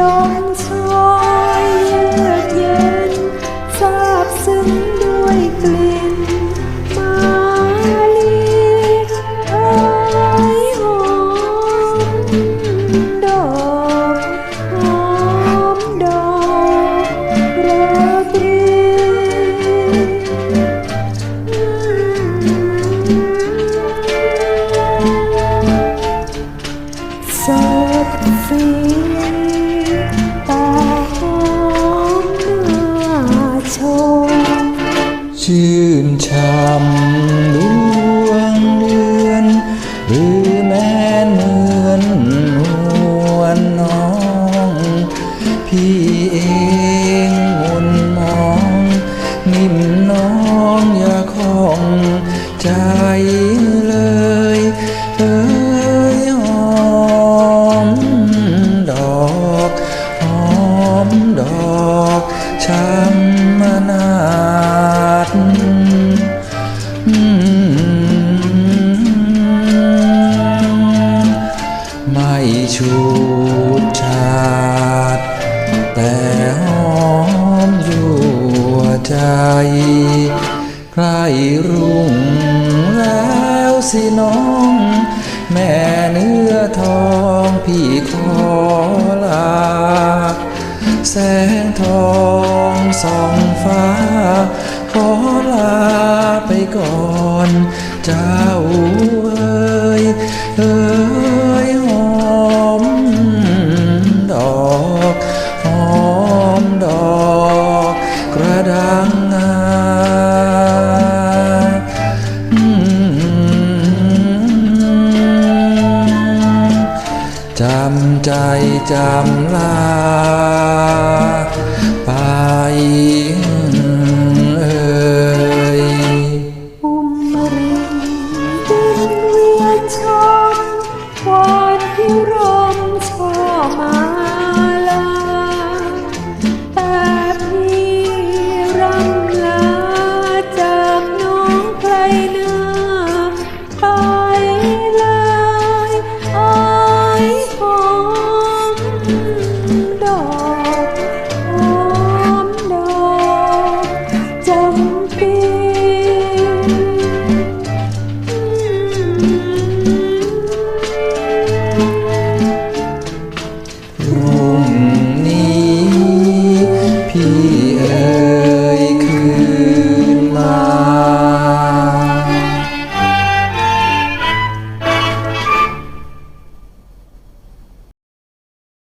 ลมช่ยเยือกเย็นซาบซึ้ง ชื่นช่ำดวงเดือน หรือแม่เหมือนนวลน้อง พี่เองมุนมอง นิ่มน้องอย่าของใจเลยเอยหอมดอก หอมดอกช้ำ ชูดชาดแต่หอมอยู่วใจ ใครรุ่งแล้วสิน้อง แม่เนื้อทองพี่ขอลา แสงทองส่องฟ้า ขอลาไปก่อนเจ้าำใจจำลาไป the end.